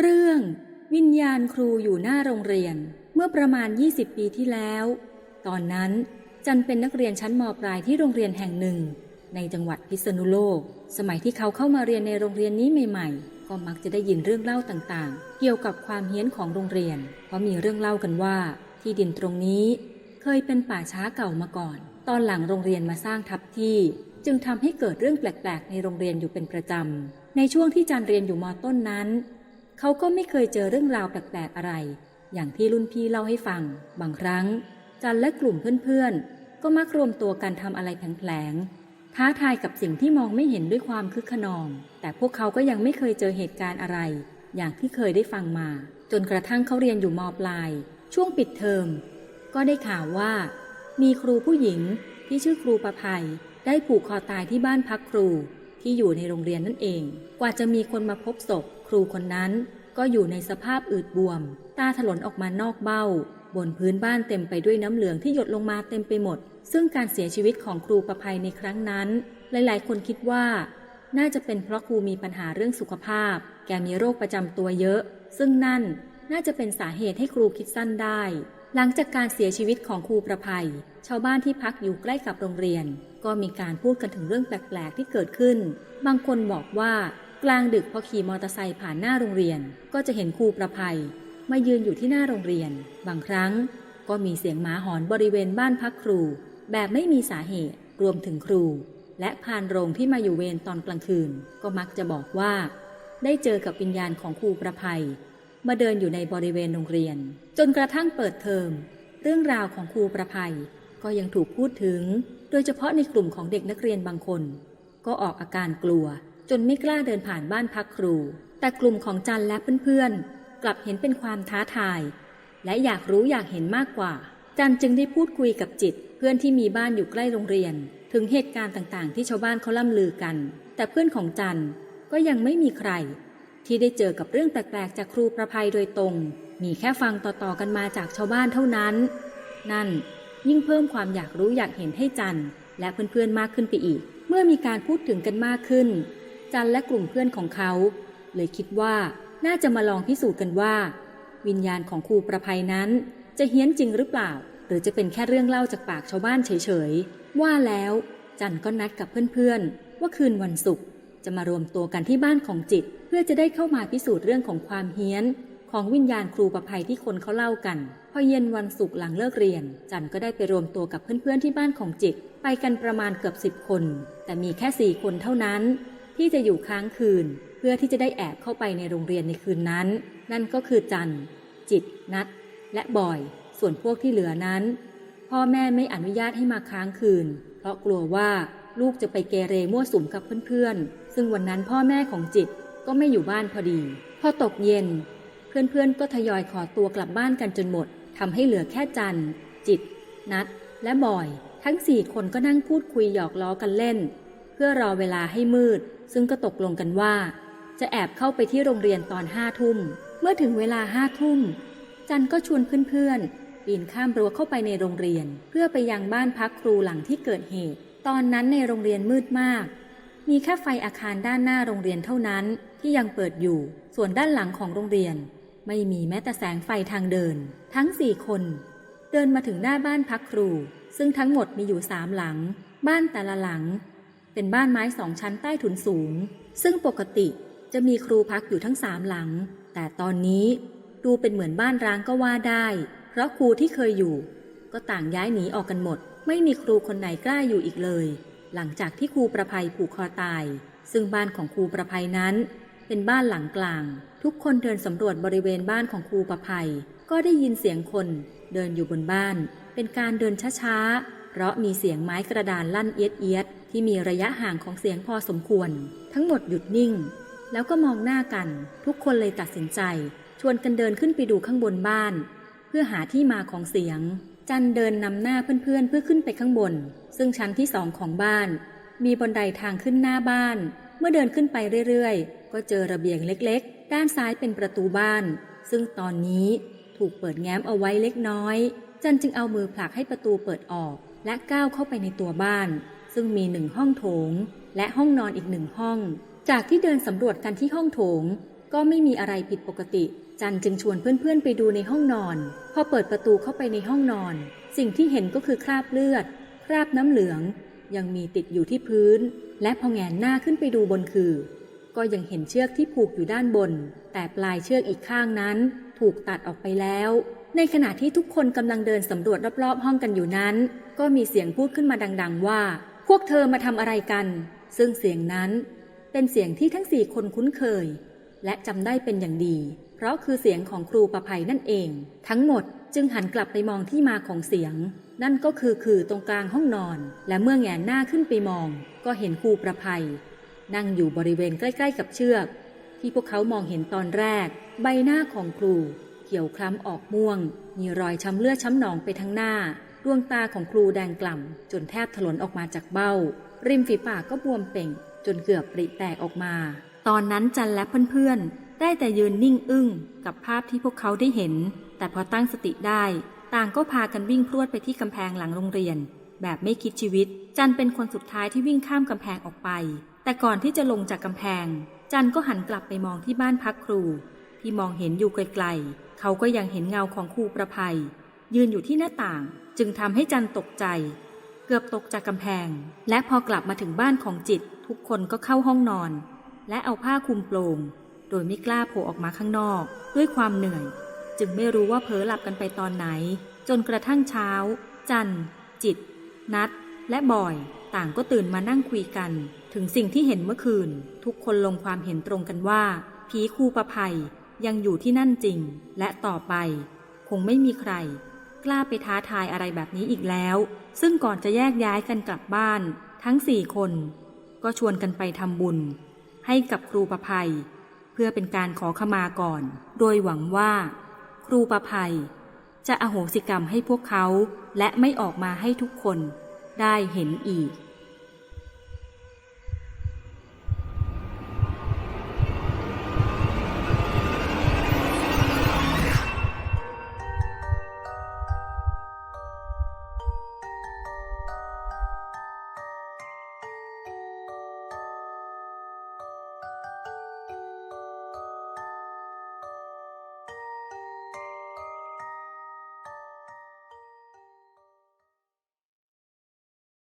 เรื่อง วิญญาณครูอยู่หน้าโรงเรียนเมื่อประมาณ 20 ปีที่แล้ว ตอนนั้นจันเป็นนักเรียนชั้นมปลายที่โรงเรียนแห่งหนึ่ง ในจังหวัดพิษณุโลก สมัยที่เขาเข้ามาเรียนในโรงเรียนนี้ใหม่ ๆ ก็มักจะได้ยินเรื่องเล่าต่างๆ เกี่ยวกับความเฮี้ยนของโรงเรียน เพราะมีเรื่องเล่ากันว่า ที่ดินตรงนี้ เคยเป็นป่าช้าเก่ามาก่อน ตอนหลังโรงเรียนมาสร้างทับที่ จึงทำให้เกิดเรื่องแปลกๆ ในโรงเรียนอยู่เป็นประจำในช่วงที่จันเรียนอยู่มต้นนั้น เขาก็ไม่เคยเจอเรื่องราวแปลกๆอะไร อย่างที่รุ่นพี่เล่าให้ฟัง บางครั้ง จันและกลุ่มเพื่อนๆ ก็มักรวมตัวกันทำอะไรแผลงๆท้าทายกับสิ่งที่มองไม่เห็นด้วยความคึกขนอง แต่พวกเขาก็ยังไม่เคยเจอเหตุการณ์อะไร อย่างที่เคยได้ฟังมา จนกระทั่งเขาเรียนอยู่มปลาย ช่วงปิดเทอม ก็ได้ข่าวว่า มีครูผู้หญิงที่ชื่อครูประภัยได้ผูกคอตายที่บ้านพักครูที่อยู่ในโรงเรียนนั่นเอง กว่าจะมีคนมาพบศพ ครูคนนั้นก็อยู่ในสภาพอืดบวม ตาถลนออกมานอกเบ้า บนพื้นบ้านเต็มไปด้วยน้ำเหลืองที่หยดลงมาเต็มไปหมด ซึ่งการเสียชีวิตของครูประภัยในครั้งนั้น หลายๆ คนคิดว่า น่าจะเป็นเพราะครูมีปัญหาเรื่องสุขภาพ แกมีโรคประจำตัวเยอะ ซึ่งนั่นน่าจะเป็นสาเหตุให้ครูคิดสั้นได้ หลังจากการเสียชีวิตของครูประภัย ชาวบ้านที่พักอยู่ใกล้กับโรงเรียน ก็มีการพูดกันถึงเรื่องแปลก ๆ ที่เกิดขึ้น บางคนบอกว่า กลางดึกพอขี่มอเตอร์ไซค์ผ่านหน้าโรงเรียน ก็จะเห็นครูประภัยมายืนอยู่ที่หน้าโรงเรียน บางครั้งก็มีเสียงหมาหอนบริเวณบ้านพักครู แบบไม่มีสาเหตุรวมถึงครู และพานโรงที่มาอยู่เวรตอนกลางคืน ก็มักจะบอกว่า ได้เจอกับวิญญาณของครูประภัย มาเดินอยู่ในบริเวณโรงเรียน จนกระทั่งเปิดเทอม เรื่องราวของครูประภัย ก็ยังถูกพูดถึง โดยเฉพาะในกลุ่มของเด็กนักเรียนบางคน ก็ออกอาการกลัว จนไม่กล้าเดินผ่านบ้านพักครู แต่กลุ่มของจันและเพื่อนๆ กลับเห็นเป็นความท้าทาย และอยากรู้อยากเห็นมากกว่า จันจึงได้พูดคุยกับจิต เพื่อนที่มีบ้านอยู่ใกล้โรงเรียน ถึงเหตุการณ์ต่างๆ ที่ชาวบ้านเขาล่ำลือกัน แต่เพื่อนของจันก็ยังไม่มีใคร ที่ได้เจอกับเรื่องแปลกๆจากครูประภัยโดยตรง มีแค่ฟังต่อๆกันมาจากชาวบ้านเท่านั้น นั่นยิ่งเพิ่มความอยากรู้อยากเห็นให้จันและเพื่อนๆมากขึ้นไปอีก เมื่อมีการพูดถึงกันมากขึ้น จันและกลุ่มเพื่อนของเขา เลยคิดว่าน่าจะมาลองพิสูจน์กันว่า วิญญาณของครูประภัยนั้น จะเฮี้ยนจริงหรือเปล่า หรือจะเป็นแค่เรื่องเล่าจากปากชาวบ้านเฉยๆ ว่าแล้ว จันก็นัดกับเพื่อนๆ ว่าคืนวันศุกร์จะมารวมตัวกันที่บ้านของจิต เพื่อจะได้เข้ามาพิสูจน์เรื่องของความเฮี้ยน ของวิญญาณครูประภัยที่คนเขาเล่ากันพอเย็นวันศุกร์หลังเลิกเรียน จันก็ได้ไปรวมตัวกับเพื่อนๆที่บ้านของจิต ไปกันประมาณเกือบสิบคน แต่มีแค่สี่คนเท่านั้น ที่จะอยู่ค้างคืน เพื่อที่จะได้แอบเข้าไปในโรงเรียนในคืนนั้น นั่นก็คือจันจิต นัด และบอย ส่วนพวกที่เหลือนั้น พ่อแม่ไม่อนุญาตให้มาค้างคืน เพราะกลัวว่าลูกจะไปเกเรมั่วสุมกับเพื่อนๆ ซึ่งวันนั้นพ่อแม่ของจิตก็ไม่อยู่บ้านพอดี พอตกเย็น เพื่อนๆ ก็ทยอยขอตัวกลับบ้านกันจนหมดทำให้เหลือแค่จันจิต นัด และบอย ทั้งสี่คนก็นั่งพูดคุยหยอกล้อกันเล่น เพื่อรอเวลาให้มืด ซึ่งก็ตกลงกันว่า จะแอบเข้าไปที่โรงเรียนตอนห้าทุ่ม เมื่อถึงเวลาห้าทุ่ม จันก็ชวนเพื่อนๆปีนข้ามรั้วเข้าไปในโรงเรียน เพื่อไปยังบ้านพักครูหลังที่เกิดเหตุ ตอนนั้นในโรงเรียนมืดมาก มีแค่ไฟอาคารด้านหน้าโรงเรียนเท่านั้นที่ยังเปิดอยู่ ส่วนด้านหลังของโรงเรียน ไม่มีแม้แต่แสงไฟทางเดิน ทั้งสี่คน เดินมาถึงหน้าบ้านพักครู ซึ่งทั้งหมดมีอยู่สามหลัง บ้านแต่ละหลัง เป็นบ้านไม้สองชั้นใต้ถุนสูง ซึ่งปกติจะมีครูพักอยู่ทั้งสามหลัง แต่ตอนนี้ดูเป็นเหมือนบ้านร้างก็ว่าได้ เพราะครูที่เคยอยู่ ก็ต่างย้ายหนีออกกันหมด ไม่มีครูคนไหนกล้าอยู่อีกเลย หลังจากที่ครูประภัยผูกคอตาย ซึ่งบ้านของครูประภัยนั้น เป็นบ้านหลังกลาง ทุกคนเดินสำรวจบริเวณบ้านของครูประภัย ก็ได้ยินเสียงคนเดินอยู่บนบ้าน เป็นการเดินช้าๆ เพราะมีเสียงไม้กระดานลั่นเอียดเอียด ที่มีระยะห่างของเสียงพอสมควร ทั้งหมดหยุดนิ่ง แล้วก็มองหน้ากัน ทุกคนเลยตัดสินใจ ชวนกันเดินขึ้นไปดูข้างบนบ้าน เพื่อหาที่มาของเสียง จันเดินนำหน้าเพื่อนๆเพื่อขึ้นไปข้างบน ซึ่งชั้นที่สองของบ้าน มีบันไดทางขึ้นหน้าบ้าน เมื่อเดินขึ้นไปเรื่อยๆ ก็เจอระเบียงเล็กๆ ด้านซ้ายเป็นประตูบ้าน ซึ่งตอนนี้ถูกเปิดแง้มเอาไว้เล็กน้อย จันจึงเอามือผลักให้ประตูเปิดออก และก้าวเข้าไปในตัวบ้าน ซึ่งมีหนึ่งห้องโถง และห้องนอนอีกหนึ่งห้อง จากที่เดินสำรวจกันที่ห้องโถง ก็ไม่มีอะไรผิดปกติ จันจึงชวนเพื่อนๆไปดูในห้องนอน พอเปิดประตูเข้าไปในห้องนอน สิ่งที่เห็นก็คือคราบเลือด คราบน้ำเหลือง ยังมีติดอยู่ที่พื้น และพอแงนหน้าขึ้นไปดูบนคือ ก็ยังเห็นเชือกที่ผูกอยู่ด้านบน แต่ปลายเชือกอีกข้างนั้น ถูกตัดออกไปแล้วในขณะที่ทุกคนกำลังเดินสำรวจรอบๆห้องกันอยู่นั้น ก็มีเสียงพูดขึ้นมาดัง ๆ ว่า วกเธอมาทำอะไรกัน ซึ่งเสียงนั้นเป็นเสียงที่ทั้งสี่คนคุ้นเคย และจำได้เป็นอย่างดี เพราะคือเสียงของครูประภัยนั่นเอง ทั้งหมดจึงหันกลับไปมองที่มาของเสียง นั่นก็คือคือตรงกลางห้องนอน และเมื่อแงนหน้าขึ้นไปมอง ก็เห็นครูประภัย นั่งอยู่บริเวณใกล้ ๆ กับเชือก ที่พวกเขามองเห็นตอนแรก ใบหน้าของครู เขียวคล้ำออกม่วง มีรอยช้ำเลือดช้ำหนองไปทั้งหน้า ดวงตาของครูแดงกล่ำจนแทบถลนออกมาจากเบ้า ริมฝีปากก็บวมเป่ง จนเกือบปริแตกออกมา ตอนนั้นจันและเพื่อนๆ ได้แต่ยืนนิ่งอึ้งกับภาพที่พวกเขาได้เห็น แต่พอตั้งสติได้ ต่างก็พากันวิ่งพรวดไปที่กำแพงหลังโรงเรียน แบบไม่คิดชีวิต จันเป็นคนสุดท้ายที่วิ่งข้ามกำแพงออกไป แต่ก่อนที่จะลงจากกำแพง จันก็หันกลับไปมองที่บ้านพักครู ที่มองเห็นอยู่ไกลๆเขาก็ยังเห็นเงาของครูประภัย ยืนอยู่ที่หน้าต่าง จึงทำให้จันตกใจ เกือบตกจากกำแพง และพอกลับมาถึงบ้านของจิต ทุกคนก็เข้าห้องนอน และเอาผ้าคลุมโปรงโดยไม่กล้าโผล่ออกมาข้างนอก ด้วยความเหนื่อย จึงไม่รู้ว่าเผลอหลับกันไปตอนไหน จนกระทั่งเช้า จันจิต นัด และบอย ต่างก็ตื่นมานั่งคุยกัน ถึงสิ่งที่เห็นเมื่อคืน ทุกคนลงความเห็นตรงกันว่าผีครูประภัยยังอยู่ที่นั่นจริง และต่อไป คงไม่มีใคร กล้าไปท้าทายอะไรแบบนี้อีกแล้ว ซึ่งก่อนจะแยกย้ายกันกลับบ้าน ทั้งสี่คน ก็ชวนกันไปทำบุญ ให้กับครูประภัย เพื่อเป็นการขอขมาก่อน โดยหวังว่า ครูประภัย จะอโหสิกรรมให้พวกเขา และไม่ออกมาให้ทุกคนได้เห็นอีก